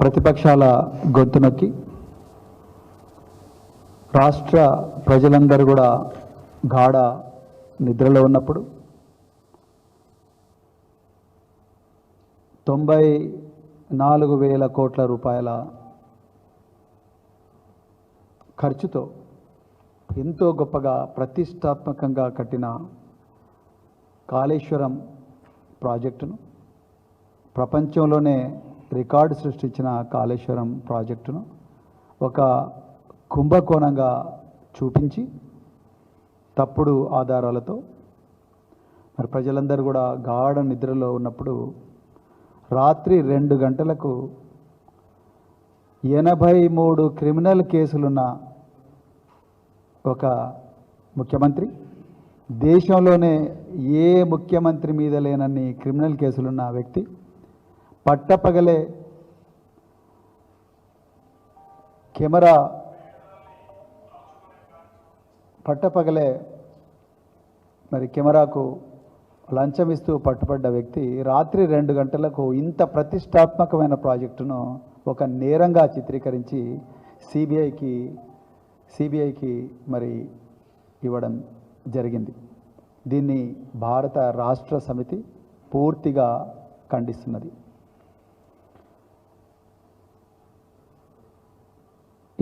ప్రతిపక్షాల గొంతు నొక్కి రాష్ట్ర ప్రజలందరూ కూడా గాఢ నిద్రలో ఉన్నప్పుడు తొంభై నాలుగు వేల కోట్ల రూపాయల ఖర్చుతో ఎంతో గొప్పగా ప్రతిష్టాత్మకంగా కట్టిన కాళేశ్వరం ప్రాజెక్టును ప్రపంచంలోనే రికార్డు సృష్టించిన కాళేశ్వరం ప్రాజెక్టును ఒక కుంభకోణంగా చూపించి తప్పుడు ఆధారాలతో మరి ప్రజలందరూ కూడా గాఢ నిద్రలో ఉన్నప్పుడు రాత్రి రెండు గంటలకు ఎనభై మూడు క్రిమినల్ కేసులున్న ఒక ముఖ్యమంత్రి దేశంలోనే ఏ ముఖ్యమంత్రి మీద లేనన్ని క్రిమినల్ కేసులున్న వ్యక్తి పట్టపగలే కెమెరా పట్టపగలే మరి కెమెరాకు లంచం ఇస్తూ పట్టుబడ్డ వ్యక్తి రాత్రి రెండు గంటలకు ఇంత ప్రతిష్టాత్మకమైన ప్రాజెక్టును ఒక నేరంగా చిత్రీకరించి సిబిఐకి సిబిఐకి మరి ఇవ్వడం జరిగింది. దీన్ని భారత రాష్ట్ర సమితి పూర్తిగా ఖండిస్తున్నది.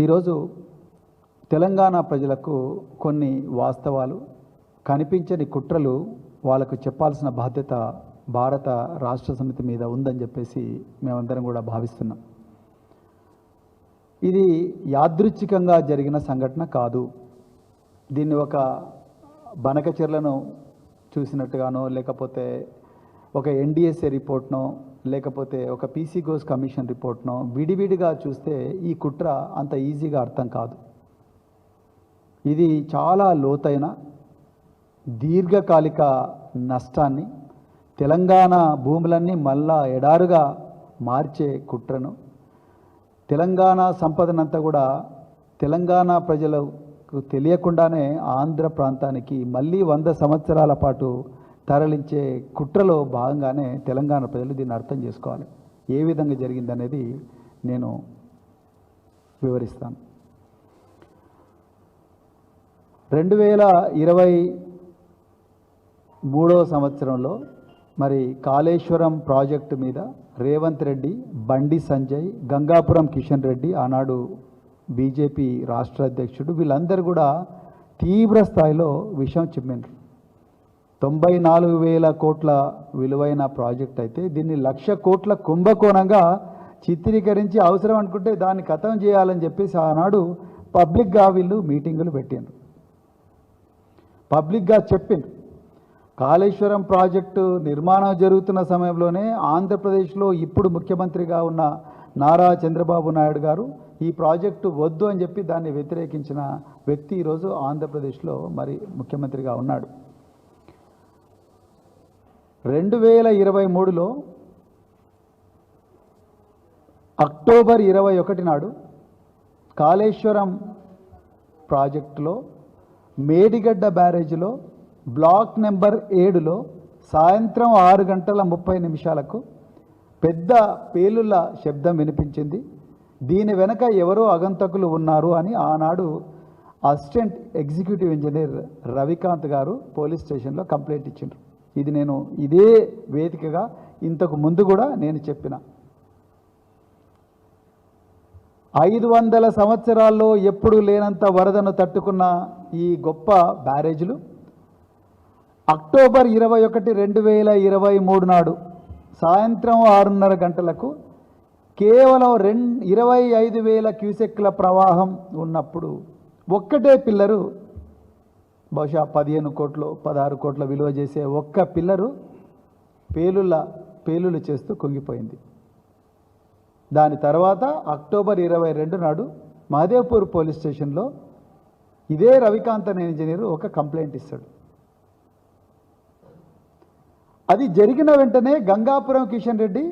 ఈరోజు తెలంగాణ ప్రజలకు కొన్ని వాస్తవాలు కనిపించని కుట్రలు వాళ్ళకు చెప్పాల్సిన బాధ్యత భారత రాష్ట్ర సమితి మీద ఉందని చెప్పేసి మేమందరం కూడా భావిస్తున్నాం. ఇది యాదృచ్ఛికంగా జరిగిన సంఘటన కాదు. దీన్ని ఒక బనకచెర్లను చూసినట్టుగానో లేకపోతే ఒక ఎన్డిఎస్ఏ రిపోర్ట్నో లేకపోతే ఒక పీసీ గోస్ కమిషన్ రిపోర్ట్నో విడివిడిగా చూస్తే ఈ కుట్ర అంత ఈజీగా అర్థం కాదు. ఇది చాలా లోతైన దీర్ఘకాలిక నష్టాన్ని తెలంగాణ భూములన్నీ మళ్ళా ఎడారుగా మార్చే కుట్రను తెలంగాణ సంపదనంతా కూడా తెలంగాణ ప్రజలకు తెలియకుండానే ఆంధ్ర ప్రాంతానికి మళ్ళీ వంద సంవత్సరాల పాటు తరలించే కుట్రలో భాగంగానే తెలంగాణ ప్రజలు దీన్ని అర్థం చేసుకోవాలి. ఏ విధంగా జరిగిందనేది నేను వివరిస్తాను. రెండు వేల ఇరవై మూడవ సంవత్సరంలో మరి కాళేశ్వరం ప్రాజెక్టు మీద రేవంత్ రెడ్డి బండి సంజయ్ గంగాపురం కిషన్ రెడ్డి ఆనాడు బీజేపీ రాష్ట్ర అధ్యక్షుడు వీళ్ళందరూ కూడా తీవ్ర స్థాయిలో విషయం చిమ్మిండ్రు. తొంభై నాలుగు వేల కోట్ల విలువైన ప్రాజెక్ట్ అయితే దీన్ని లక్ష కోట్ల కుంభకోణంగా చిత్రీకరించి అవసరం అనుకుంటే దాన్ని ఖతం చేయాలని చెప్పేసి ఆనాడు పబ్లిక్గా వీళ్ళు మీటింగులు పెట్టిండ్రు. పబ్లిక్గా చెప్పిండ్రు. కాళేశ్వరం ప్రాజెక్టు నిర్మాణం జరుగుతున్న సమయంలోనే ఆంధ్రప్రదేశ్లో ఇప్పుడు ముఖ్యమంత్రిగా ఉన్న నారా చంద్రబాబు నాయుడు గారు ఈ ప్రాజెక్టు వద్దు అని చెప్పి దాన్ని వ్యతిరేకించిన వ్యక్తి ఈరోజు ఆంధ్రప్రదేశ్లో మరి ముఖ్యమంత్రిగా ఉన్నాడు. రెండు వేల ఇరవై మూడులో అక్టోబర్ ఇరవై ఒకటి నాడు కాళేశ్వరం ప్రాజెక్టులో మేడిగడ్డ బ్యారేజ్లో బ్లాక్ నెంబర్ ఏడులో సాయంత్రం ఆరు గంటల ముప్పై నిమిషాలకు పెద్ద పేలుల శబ్దం వినిపించింది. దీని వెనక ఎవరో అగంతకులు ఉన్నారు అని ఆనాడు అసిస్టెంట్ ఎగ్జిక్యూటివ్ ఇంజనీర్ రవికాంత్ గారు పోలీస్ స్టేషన్లో కంప్లైంట్ ఇచ్చిండ్రు. ఇది నేను ఇదే వేదికగా ఇంతకు ముందు కూడా నేను చెప్పిన. ఐదు వందల సంవత్సరాల్లో ఎప్పుడు లేనంత వరదను తట్టుకున్న ఈ గొప్ప బ్యారేజ్లు అక్టోబర్ ఇరవై ఒకటి రెండు వేల ఇరవై మూడు నాడు సాయంత్రం ఆరున్నర గంటలకు కేవలం రెండు ఇరవై ఐదు వేల క్యూసెక్ల ప్రవాహం ఉన్నప్పుడు ఒక్కటే పిల్లరు బహుశా పదిహేను కోట్లు పదహారు కోట్ల విలువ చేసే ఒక్క పిల్లరు పేలుల పేలులు చేస్తూ కుంగిపోయింది. దాని తర్వాత అక్టోబర్ ఇరవై రెండు నాడు మహదేవ్పూర్ పోలీస్ స్టేషన్లో ఇదే రవికాంత్ అనే ఇంజనీరు ఒక కంప్లైంట్ ఇస్తాడు. అది జరిగిన వెంటనే గంగాపురం కిషన్ రెడ్డి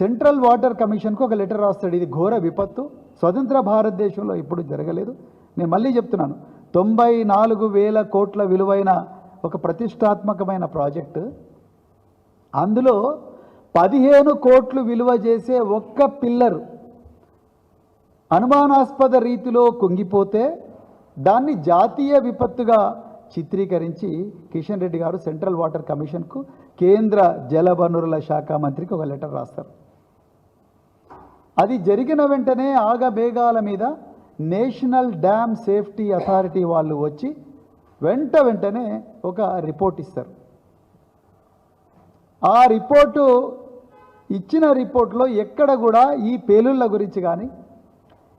సెంట్రల్ వాటర్ కమిషన్కు ఒక లెటర్ రాస్తాడు. ఇది ఘోర విపత్తు. స్వతంత్ర భారతదేశంలో ఇప్పుడు జరగలేదు. నేను మళ్ళీ చెప్తున్నాను. తొంభై నాలుగు వేల కోట్ల విలువైన ఒక ప్రతిష్టాత్మకమైన ప్రాజెక్టు. అందులో పదిహేను కోట్లు విలువ చేసే ఒక్క పిల్లరు అనుమానాస్పద రీతిలో కుంగిపోతే దాన్ని జాతీయ విపత్తుగా చిత్రీకరించి కిషన్ రెడ్డి గారు సెంట్రల్ వాటర్ కమిషన్కు కేంద్ర జల వనరుల శాఖ మంత్రికి ఒక లెటర్ రాస్తారు. అది జరిగిన వెంటనే ఆగబేగాల మీద నేషనల్ డ్యామ్ సేఫ్టీ అథారిటీ వాళ్ళు వచ్చి వెంట వెంటనే ఒక రిపోర్ట్ ఇస్తారు. ఆ రిపోర్టు ఇచ్చిన రిపోర్ట్లో ఎక్కడ కూడా ఈ పేలుళ్ళ గురించి కానీ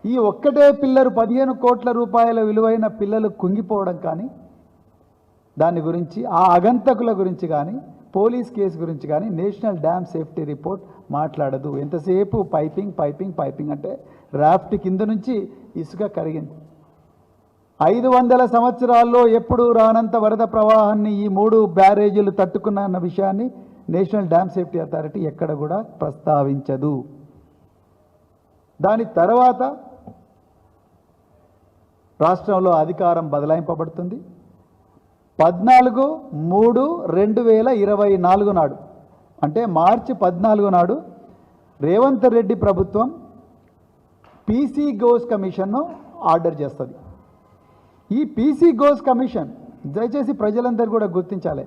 ఈ ఒక్కటే పిల్లలు పదిహేను కోట్ల రూపాయల విలువైన పిల్లలు కుంగిపోవడం కానీ దాని గురించి ఆ అగంతకుల గురించి కానీ పోలీస్ కేసు గురించి కానీ నేషనల్ డ్యామ్ సేఫ్టీ రిపోర్ట్ మాట్లాడదు. ఎంతసేపు పైపింగ్ పైపింగ్ పైపింగ్ అంటే రాఫ్ట్ కింద నుంచి ఇసుక కరిగింది. ఐదు వందల సంవత్సరాల్లో ఎప్పుడూ రానంత వరద ప్రవాహాన్ని ఈ మూడు బ్యారేజీలు తట్టుకున్న అన్న విషయాన్ని నేషనల్ డ్యామ్ సేఫ్టీ అథారిటీ ఎక్కడ కూడా ప్రస్తావించదు. దాని తర్వాత రాష్ట్రంలో అధికారం బదలాయింపబడుతుంది. పద్నాలుగు మూడు రెండు వేల ఇరవై నాలుగు నాడు అంటే మార్చి పద్నాలుగు నాడు రేవంత్ రెడ్డి ప్రభుత్వం పీసీ గోస్ కమిషన్ను ఆర్డర్ చేస్తుంది. ఈ పీసీ గోస్ కమిషన్ దయచేసి ప్రజలందరూ కూడా గుర్తించాలి.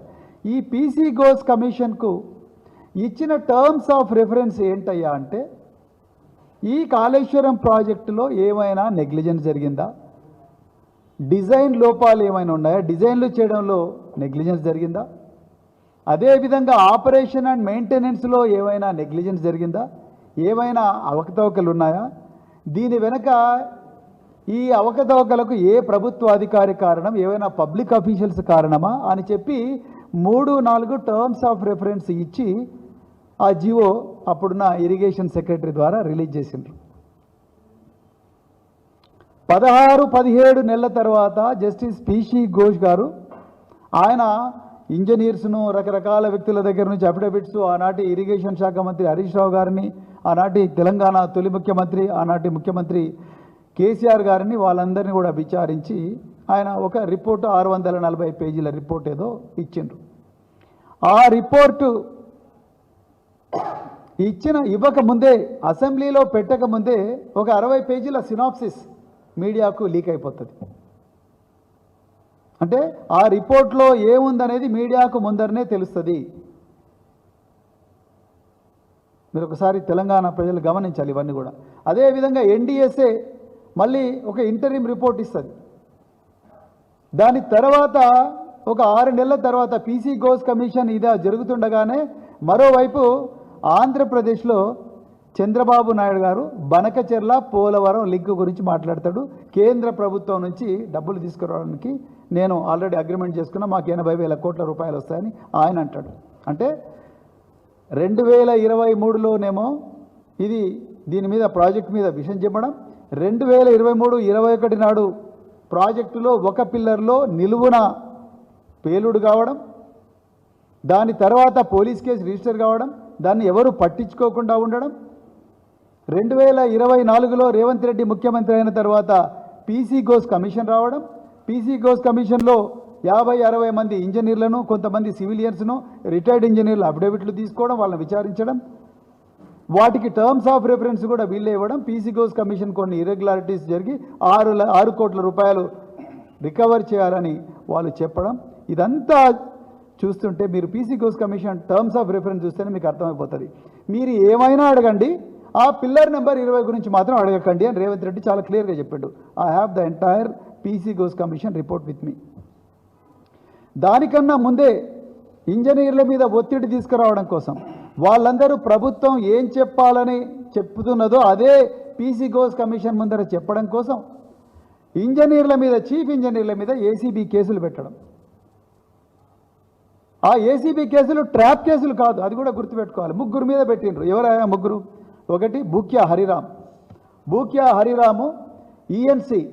ఈ పీసీ గోస్ కమిషన్కు ఇచ్చిన టర్మ్స్ ఆఫ్ రెఫరెన్స్ ఏంటయ్యా అంటే ఈ కాళేశ్వరం ప్రాజెక్టులో ఏమైనా నెగ్లిజెన్స్ జరిగిందా? డిజైన్ లోపాలు ఏమైనా ఉన్నాయా? డిజైన్లు చేయడంలో నెగ్లిజెన్స్ జరిగిందా? అదేవిధంగా ఆపరేషన్ అండ్ మెయింటెనెన్స్లో ఏమైనా నెగ్లిజెన్స్ జరిగిందా? ఏమైనా అవకతవకలు ఉన్నాయా? దీని వెనక ఈ అవకతవకలకు ఏ ప్రభుత్వ అధికారి కారణం ఏవైనా పబ్లిక్ అఫీషియల్స్ కారణమా అని చెప్పి మూడు నాలుగు టర్మ్స్ ఆఫ్ రెఫరెన్స్ ఇచ్చి ఆ జివో అప్పుడున్న ఇరిగేషన్ సెక్రటరీ ద్వారా రిలీజ్ చేసిండ్రు. పదహారు పదిహేడు నెలల తర్వాత జస్టిస్ పిసి ఘోష్ గారు ఆయన ఇంజనీర్స్ను రకరకాల వ్యక్తుల దగ్గర నుంచి అఫిడవిట్స్ ఆనాటి ఇరిగేషన్ శాఖ మంత్రి హరీష్ రావు గారిని ఆనాటి తెలంగాణ తొలి ముఖ్యమంత్రి ఆనాటి ముఖ్యమంత్రి కేసీఆర్ గారిని వాళ్ళందరినీ కూడా విచారించి ఆయన ఒక రిపోర్టు ఆరు వందల నలభై పేజీల రిపోర్ట్ ఏదో ఇచ్చిండ్రు. ఆ రిపోర్టు ఇచ్చిన ఇవ్వక ముందే అసెంబ్లీలో పెట్టక ముందే ఒక అరవై పేజీల సినాప్సిస్ మీడియాకు లీక్ అయిపోతుంది. అంటే ఆ రిపోర్ట్లో ఏముందనేది మీడియాకు ముందరనే తెలుస్తుంది. మీరు ఒకసారి తెలంగాణ ప్రజలు గమనించాలి ఇవన్నీ కూడా. అదేవిధంగా ఎన్డీఎస్ఏ మళ్ళీ ఒక ఇంటరిమ్ రిపోర్ట్ ఇస్తుంది. దాని తర్వాత ఒక ఆరు నెలల తర్వాత పీసీ గోస్ కమిషన్ ఇదా జరుగుతుండగానే మరోవైపు ఆంధ్రప్రదేశ్లో చంద్రబాబు నాయుడు గారు బనకచెర్ల పోలవరం లింక్ గురించి మాట్లాడతాడు. కేంద్ర ప్రభుత్వం నుంచి డబ్బులు తీసుకురావడానికి నేను ఆల్రెడీ అగ్రిమెంట్ చేసుకున్నా మాకు ఎనభై వేల కోట్ల రూపాయలు వస్తాయని ఆయన అంటాడు. అంటే రెండు వేల ఇరవై మూడులోనేమో ఇది దీని మీద ప్రాజెక్ట్ మీద విషయం చెప్పడం. రెండు వేల ఇరవై మూడు ఇరవై ఒకటి నాడు ప్రాజెక్టులో ఒక పిల్లర్లో నిలువున పేలుడు కావడం దాని తర్వాత పోలీస్ కేసు రిజిస్టర్ కావడం దాన్ని ఎవరు పట్టించుకోకుండా ఉండడం. రెండు వేల ఇరవై నాలుగులో రేవంత్ రెడ్డి ముఖ్యమంత్రి అయిన తర్వాత పీసీ గోస్ కమిషన్ రావడం. పీసీ గోస్ కమిషన్లో యాభై అరవై మంది ఇంజనీర్లను కొంతమంది సివిలియన్స్ను రిటైర్డ్ ఇంజనీర్లు అఫిడవిట్లు తీసుకోవడం వాళ్ళని విచారించడం వాటికి టర్మ్స్ ఆఫ్ రెఫరెన్స్ కూడా వీళ్ళే ఇవ్వడం పీసీ గోస్ కమిషన్ కొన్ని ఇరెగ్యులారిటీస్ జరిగి ఆరు ఆరు కోట్ల రూపాయలు రికవర్ చేయాలని వాళ్ళు చెప్పడం. ఇదంతా చూస్తుంటే మీరు PC Ghose commission terms of reference చూస్తేనే మీకు అర్థమైపోతుంది. మీరు ఏమైనా అడగండి ఆ పిల్లర్ నెంబర్ ఇరవై గురించి మాత్రం అడగకండి అని రేవంత్ రెడ్డి చాలా క్లియర్గా చెప్పాడు. I have the entire PC Ghose commission report with me దానికన్నా ముందే ఇంజనీర్ల మీద ఒత్తిడి తీసుకురావడం కోసం వాళ్ళందరూ ప్రభుత్వం ఏం చెప్పాలని చెప్తున్నదో అదే పీసీ గోస్ కమిషన్ ముందర చెప్పడం కోసం ఇంజనీర్ల మీద చీఫ్ ఇంజనీర్ల మీద ఏసీబీ కేసులు పెట్టడం. ఆ ఏసీబీ కేసులు ట్రాప్ కేసులు కాదు అది కూడా గుర్తుపెట్టుకోవాలి. ముగ్గురు మీద పెట్టిండ్రు. ఎవరైనా ముగ్గురు? ఒకటి బూక్యా హరిరామ్. బూక్యా హరిరాము ఈఎన్సి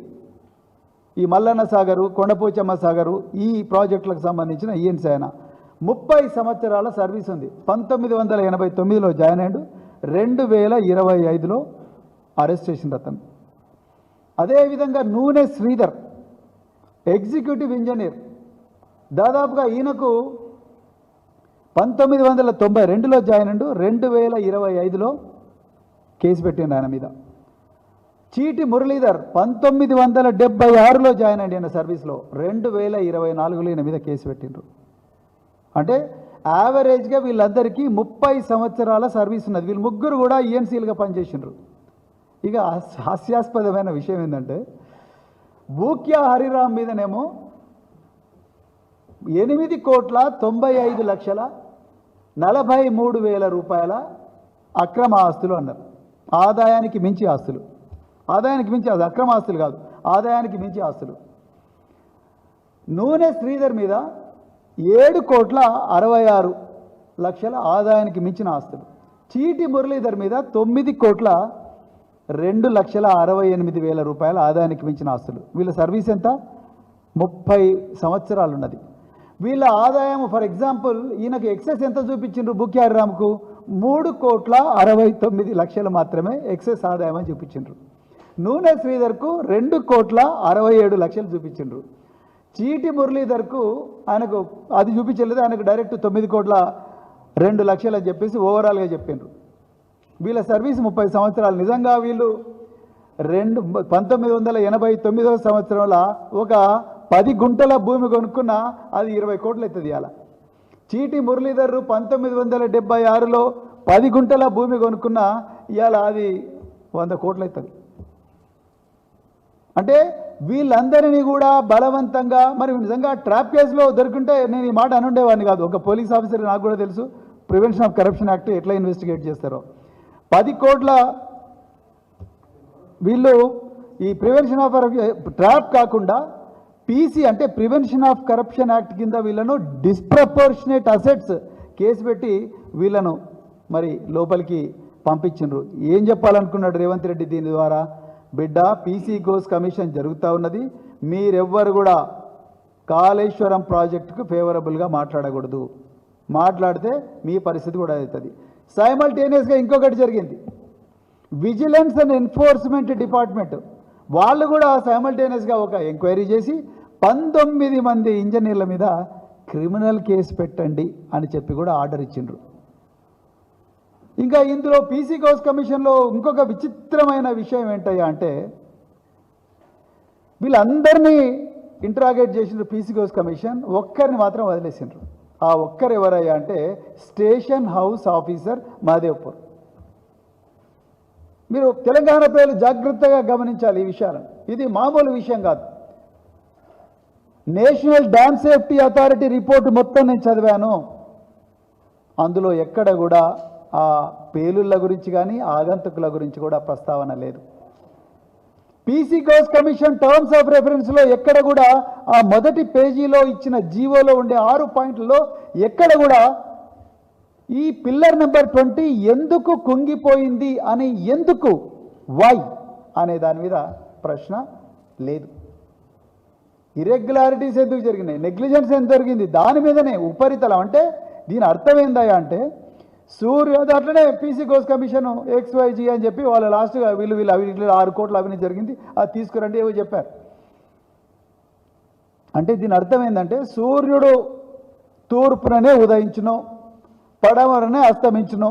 ఈ మల్లన్న సాగరు కొండపోచమ్మ సాగరు ఈ ప్రాజెక్టులకు సంబంధించిన ఈఎన్సీ ఆయన. ముప్పై సంవత్సరాల సర్వీస్ ఉంది. పంతొమ్మిది వందల ఎనభై తొమ్మిదిలో జాయిన్ అయ్యాడు. రెండు వేల ఇరవై ఐదులో అరెస్ట్ చేసింది అతను. అదేవిధంగా నూనె శ్రీధర్ ఎగ్జిక్యూటివ్ ఇంజనీర్. దాదాపుగా ఈయనకు పంతొమ్మిది వందల తొంభై రెండులో జాయిన్ అయ్యాడు. రెండు వేల ఇరవై ఐదులో కేసు పెట్టిండు ఆయన మీద. చీటి మురళీధర్ పంతొమ్మిది వందల డెబ్బై ఆరులో జాయిన్ అయ్యిండు ఆయన సర్వీస్లో. రెండు వేల ఇరవై నాలుగులో ఈయన మీద కేసు పెట్టిండ్రు. అంటే యావరేజ్గా వీళ్ళందరికీ ముప్పై సంవత్సరాల సర్వీస్ ఉన్నది. వీళ్ళు ముగ్గురు కూడా ఈఎన్సీలుగా పనిచేసిండ్రు. ఇక హాస్యాస్పదమైన విషయం ఏంటంటే బూక్యా హరిరామ్ మీదనేమో ఎనిమిది కోట్ల తొంభై ఐదు లక్షల నలభై మూడు వేల రూపాయల అక్రమ ఆస్తులు అన్నారు. ఆదాయానికి మించి ఆస్తులు. ఆదాయానికి మించి ఆస్తులు అక్రమ ఆస్తులు కాదు ఆదాయానికి మించి ఆస్తులు. నూనె శ్రీధర్ మీద ఏడు కోట్ల అరవై ఆరు లక్షల ఆదాయానికి మించిన ఆస్తులు. చీటి మురళీధర్ మీద తొమ్మిది కోట్ల రెండు లక్షల అరవై ఎనిమిది వేల రూపాయల ఆదాయానికి మించిన ఆస్తులు. వీళ్ళ సర్వీస్ ఎంత? ముప్పై సంవత్సరాలు ఉన్నది వీళ్ళ ఆదాయం ఫర్ ఎగ్జాంపుల్ ఈయనకు ఎక్సెస్ ఎంత చూపించిండ్రు బుక్యారి రామ్కు? మూడు కోట్ల అరవై తొమ్మిది లక్షలు మాత్రమే ఎక్సెస్ ఆదాయం అని చూపించిండ్రు. నూనె శ్రీధర్కు రెండు కోట్ల అరవై ఏడు లక్షలు చూపించిండ్రు. చీటి మురళీధర్కు ఆయనకు అది చూపించలేదు ఆయనకు డైరెక్ట్ తొమ్మిది కోట్ల రెండు లక్షలు అని చెప్పేసి ఓవరాల్గా చెప్పిండ్రు. వీళ్ళ సర్వీస్ ముప్పై సంవత్సరాలు. నిజంగా వీళ్ళు రెండు పంతొమ్మిది వందల ఎనభై తొమ్మిదవ సంవత్సరంలో ఒక పది గుంటల భూమి కొనుక్కున్న అది ఇరవై కోట్లు అవుతుంది అలా చీటి మురళీధర్ పంతొమ్మిది వందల డెబ్బై ఆరులో పది గుంటల భూమి కొనుక్కున్న ఇవాళ అది వంద కోట్లు అవుతుంది అంటే వీళ్ళందరినీ కూడా బలవంతంగా మరి నిజంగా ట్రాప్ కేసులో దొరికింటే నేను ఈ మాట అనుండేవాడిని కాదు. ఒక పోలీస్ ఆఫీసర్ నాకు కూడా తెలుసు ప్రివెన్షన్ ఆఫ్ కరప్షన్ యాక్ట్ ఎట్లా ఇన్వెస్టిగేట్ చేస్తారో. పది కోట్ల వీళ్ళు ఈ ప్రివెన్షన్ ఆఫ్ ట్రాప్ కాకుండా పీసీ అంటే ప్రివెన్షన్ ఆఫ్ కరప్షన్ యాక్ట్ కింద వీళ్ళను డిస్ప్రపోర్షనేట్ అసెట్స్ కేసు పెట్టి వీళ్ళను మరి లోపలికి పంపించిండ్రు. ఏం చెప్పాలనుకున్నాడు రేవంత్ రెడ్డి దీని ద్వారా? బిడ్డ పీసీ గోస్ కమిషన్ జరుగుతూ ఉన్నది. మీరెవ్వరు కూడా కాళేశ్వరం ప్రాజెక్టుకు ఫేవరబుల్గా మాట్లాడకూడదు. మాట్లాడితే మీ పరిస్థితి కూడా అవుతుంది సైమల్టేనియస్గా ఇంకొకటి జరిగింది. విజిలెన్స్ అండ్ ఎన్ఫోర్స్మెంట్ డిపార్ట్మెంట్ వాళ్ళు కూడా సైమల్టేనియస్గా ఒక ఎంక్వైరీ చేసి పంతొమ్మిది మంది ఇంజనీర్ల మీద క్రిమినల్ కేసు పెట్టండి అని చెప్పి కూడా ఆర్డర్ ఇచ్చిండ్రు. ఇంకా ఇందులో పీసీ గౌస్ కమిషన్లో ఇంకొక విచిత్రమైన విషయం ఏంటయ్యా అంటే వీళ్ళందరినీ ఇంటరాగేట్ చేసిన పీసీ గౌస్ కమిషన్ ఒక్కరిని మాత్రం వదిలేసిండ్రు. ఆ ఒక్కరు ఎవరయ్యా అంటే స్టేషన్ హౌస్ ఆఫీసర్ మాదేవ్పూర్ మీరు తెలంగాణ ప్రజలు జాగ్రత్తగా గమనించాలి ఈ విషయాలను. ఇది మామూలు విషయం కాదు. National dam safety authority report మొత్తం నేను చదివాను. అందులో ఎక్కడ కూడా ఆ పేలుళ్ళ గురించి కానీ ఆగంతుకుల గురించి కూడా ప్రస్తావన లేదు. PC Ghose commission terms of రెఫరెన్స్లో ఎక్కడ కూడా ఆ మొదటి పేజీలో ఇచ్చిన జీవోలో ఉండే ఆరు పాయింట్లలో ఎక్కడ కూడా ఈ పిల్లర్ నెంబర్ ట్వంటీ ఎందుకు కుంగిపోయింది అని ఎందుకు వై అనే దాని మీద ప్రశ్న లేదు. ఇరెగ్యులారిటీస్ ఎందుకు జరిగినాయి? నెగ్లిజెన్స్ ఎంత జరిగింది? దాని మీదనే ఉపరితలం అంటే దీని అర్థం ఏందయ్యా అంటే సూర్య అట్లనే పీసీ గోస్ కమిషన్ ఎక్స్వైజీ అని చెప్పి వాళ్ళు లాస్ట్గా వీళ్ళు వీళ్ళు అవి ఆరు కోట్లు అవినీతి జరిగింది. అది తీసుకురండి ఏవో చెప్పారు. అంటే దీని అర్థం ఏంటంటే సూర్యుడు తూర్పుననే ఉదయించును పడమరనే అస్తమించును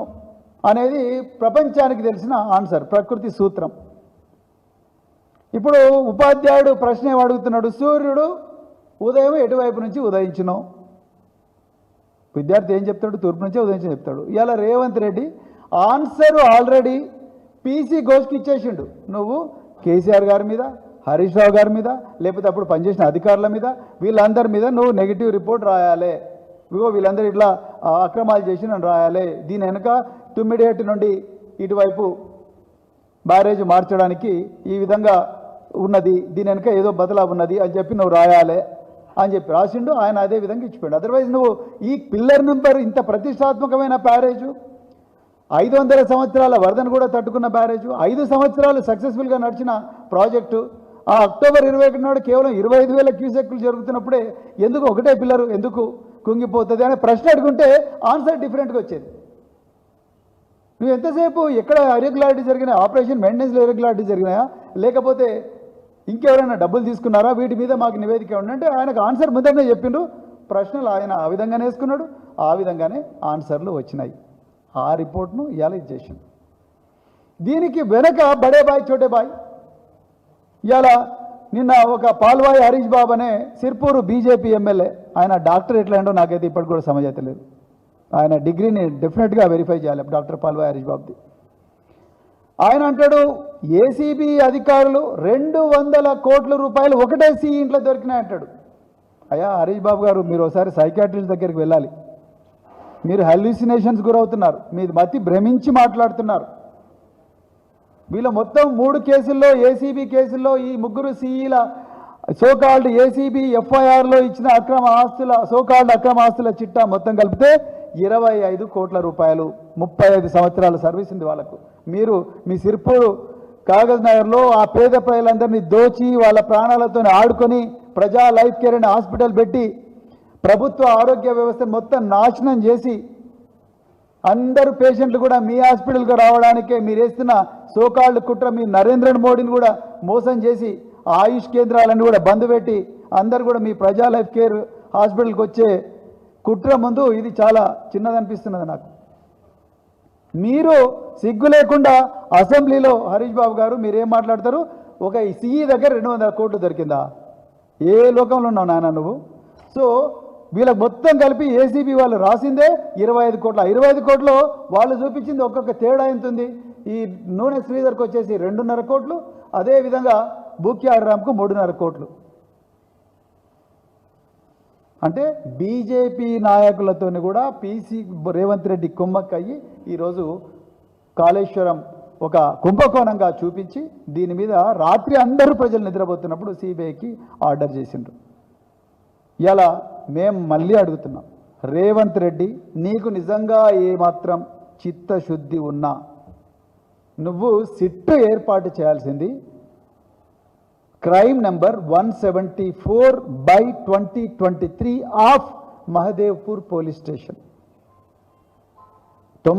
అనేది ప్రపంచానికి తెలిసిన ఆన్సర్ ప్రకృతి సూత్రం. ఇప్పుడు ఉపాధ్యాయుడు ప్రశ్న ఏమడుగుతున్నాడు అడుగుతున్నాడు? సూర్యుడు ఉదయం ఎటువైపు నుంచి ఉదయించును? విద్యార్థి ఏం చెప్తాడు? తూర్పు నుంచే ఉదయించని చెప్తాడు. ఇలా Revanth Reddy answer already PC ఘోష్కి ఇచ్చేసిండు. నువ్వు కేసీఆర్ గారి మీద హరీష్ రావు గారి మీద లేకపోతే అప్పుడు పనిచేసిన అధికారుల మీద వీళ్ళందరి మీద నువ్వు నెగిటివ్ రిపోర్ట్ రాయాలి. ఇగో వీళ్ళందరూ ఇట్లా అక్రమాలు చేసి నన్ను రాయాలి. దీని వెనుక తుమ్మిడిహట్టి నుండి ఇటువైపు బ్యారేజ్ మార్చడానికి ఈ విధంగా ఉన్నది. దీని వెనుక ఏదో బదలా ఉన్నది అని చెప్పి నువ్వు రాయాలి. అని చెప్పి రాసిండు ఆయన అదే విధంగా ఇచ్చిపోయాడు. అదర్వైజ్ నువ్వు ఈ పిల్లర్ నెంబర్ ఇంత ప్రతిష్టాత్మకమైన బ్యారేజు ఐదు వందల సంవత్సరాల వరదను కూడా తట్టుకున్న బ్యారేజు ఐదు సంవత్సరాలు సక్సెస్ఫుల్గా నడిచిన ప్రాజెక్టు ఆ అక్టోబర్ ఇరవై ఒకటి నాడు కేవలం ఇరవై ఐదు వేల క్యూసెక్లు జరుగుతున్నప్పుడే ఎందుకు ఒకటే పిల్లరు ఎందుకు కుంగిపోతుంది అనే ప్రశ్న అడుగుంటే ఆన్సర్ డిఫరెంట్గా వచ్చేది. నువ్వు ఎంతసేపు ఎక్కడ ఇరెగ్యులారిటీ జరిగినాయి ఆపరేషన్ మెయింటెనెన్స్లో ఇరెగ్యులారిటీ జరిగినాయా లేకపోతే ఇంకెవరైనా డబ్బులు తీసుకున్నారా? వీటి మీద మాకు నివేదిక ఉండి ఆయనకు ఆన్సర్ ముందరనే చెప్పిండ్రు. ప్రశ్నలు ఆయన ఆ విధంగానే వేసుకున్నాడు. ఆ విధంగానే ఆన్సర్లు వచ్చినాయి. ఆ రిపోర్ట్ను ఇవాళ ఇచ్చేసింది దీనికి వెనక బడే బాయ్ చోటే బాయ్. ఇవాళ నిన్న ఒక పాల్వాయి హరీష్ బాబు అనే సిర్పూరు బీజేపీ ఎమ్మెల్యే ఆయన డాక్టర్ ఎట్లా ఏంటో నాకైతే ఇప్పటికి కూడా సమజైతే లేదు ఆయన డిగ్రీని డెఫినెట్గా వెరిఫై చేయాలి డాక్టర్ పాల్వాయి హరీష్ బాబుది. ఆయన అంటాడు ఏసీబీ అధికారులు రెండు వందల కోట్ల రూపాయలు ఒకటే సీ ఇంట్లో దొరికినాయి అంటాడు. అయ్యా హరీష్ బాబు గారు మీరు ఒకసారి సైకాట్రిస్ట్ దగ్గరికి వెళ్ళాలి. మీరు హల్యూసినేషన్స్ గురవుతున్నారు. మీరు మతి భ్రమించి మాట్లాడుతున్నారు. వీళ్ళ మొత్తం మూడు కేసుల్లో ఏసీబీ కేసుల్లో ఈ ముగ్గురు సీఈల సోకాల్డ్ ఏసీబీ ఎఫ్ఐఆర్లో ఇచ్చిన అక్రమ ఆస్తుల సోకాల్డ్ అక్రమ ఆస్తుల చిట్టా మొత్తం కలిపితే ఇరవై ఐదు కోట్ల రూపాయలు ముప్పై ఐదు సంవత్సరాలు సర్వీస్ ఉంది వాళ్ళకు. మీరు మీ సిర్పూరు కాగజ్ నగర్లో ఆ పేద ప్రజలందరినీ దోచి వాళ్ళ ప్రాణాలతో ఆడుకొని ప్రజా లైఫ్ కేర్ అనే హాస్పిటల్ పెట్టి ప్రభుత్వ ఆరోగ్య వ్యవస్థ మొత్తం నాశనం చేసి అందరు పేషెంట్లు కూడా మీ హాస్పిటల్కి రావడానికే మీరు వేస్తున్న సోకాళ్ళు కుట్ర మీ నరేంద్ర మోడీని కూడా మోసం చేసి ఆయుష్ కేంద్రాలను కూడా బంద్ పెట్టి అందరు కూడా మీ ప్రజా లైఫ్ కేర్ హాస్పిటల్కి వచ్చే కుట్ర ముందు ఇది చాలా చిన్నదనిపిస్తున్నది నాకు. మీరు సిగ్గు లేకుండా అసెంబ్లీలో హరీష్ బాబు గారు మీరేం మాట్లాడతారు? ఒక సిఈ దగ్గర రెండు వందల కోట్లు దొరికిందా? ఏ లోకంలో ఉన్నావు నాన్న నువ్వు? సో వీళ్ళకి మొత్తం కలిపి ఏసీబీ వాళ్ళు రాసిందే ఇరవై ఐదు కోట్ల. ఇరవై ఐదు కోట్లు వాళ్ళు చూపించింది ఒక్కొక్క తేడా ఎంత ఉంది ఈ నూనె శ్రీధర్కి వచ్చేసి రెండున్నర కోట్లు అదేవిధంగా బూక్యాడరామ్కు మూడున్నర కోట్లు. అంటే బీజేపీ నాయకులతోని కూడా పీసీ రేవంత్ రెడ్డి కుమ్మక్కయ్యి ఈరోజు కాళేశ్వరం ఒక కుంభకోణంగా చూపించి దీని మీద రాత్రి అందరూ ప్రజలు నిద్రపోతున్నప్పుడు సిబిఐకి ఆర్డర్ చేసిండ్రు. ఇలా మేము మళ్ళీ అడుగుతున్నాం రేవంత్ రెడ్డి నీకు నిజంగా ఏమాత్రం చిత్తశుద్ధి ఉన్నా? నువ్వు సిట్టు ఏర్పాటు చేయాల్సింది crime number one seventy four by twenty twenty three